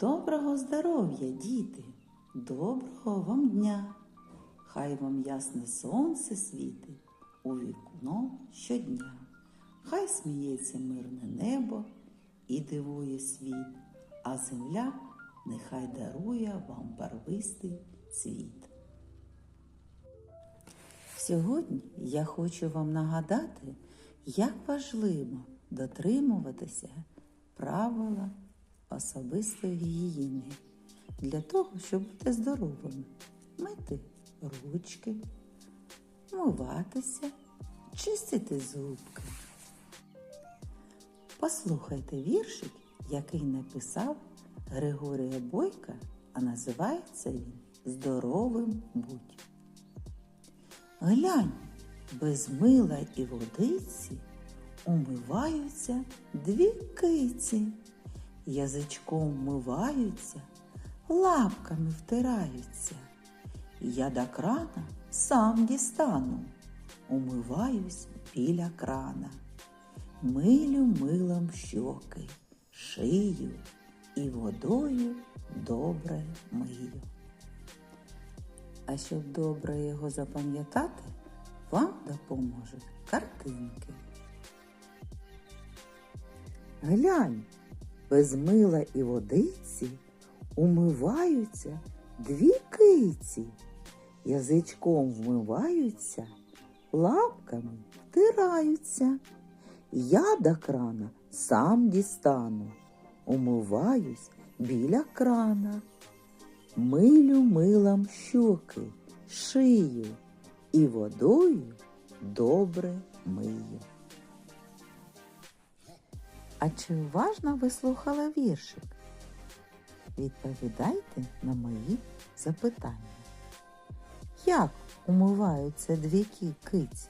Доброго здоров'я, діти, доброго вам дня! Хай вам ясне сонце світить у вікно щодня. Хай сміється мирне небо і дивує світ, а земля нехай дарує вам барвистий цвіт. Сьогодні я хочу вам нагадати, як важливо дотримуватися правила особистої гігієни для того, щоб бути здоровими, мити ручки, миватися, чистити зубки. Послухайте віршик, який написав Григорія Бойка, а називається він Здоровим будь. Глянь, без мила і водиці умиваються дві киці, язичком вмиваються, лапками втираються. Я до крана сам дістану, умиваюсь біля крана, милю милом щоки, шию і водою добре мию. А щоб добре його запам'ятати, вам допоможуть картинки. Глянь, без мила і водиці умиваються дві киці, язичком вмиваються, лапками втираються. Я до крана сам дістану, умиваюсь біля крана милю милом щоки, шию і водою добре мию. А чи уважно ви слухали віршик? Відповідайте на мої запитання. Як умиваються дві киці?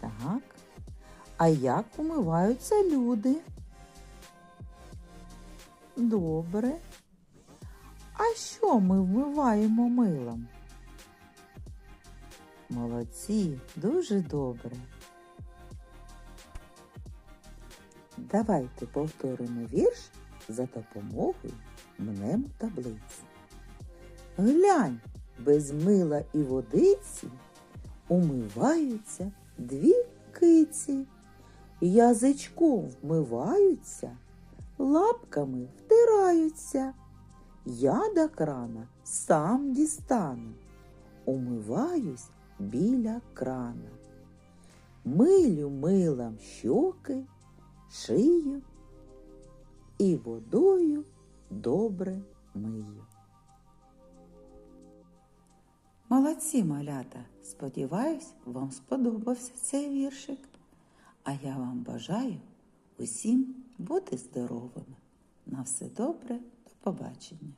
Так. А як умиваються люди? Добре. А що ми вмиваємо милом? Молодці, дуже добре. Давайте повторимо вірш за допомогою мнемо таблиці. Глянь, без мила і водиці умиваються дві киці, язичком вмиваються лапками втираються. Я до крана сам дістану, умиваюсь біля крана. Милю милом щоки, шию і водою добре мию. Молодці, малята! Сподіваюсь, вам сподобався цей віршик. А я вам бажаю усім бути здоровими. На все добре, до побачення.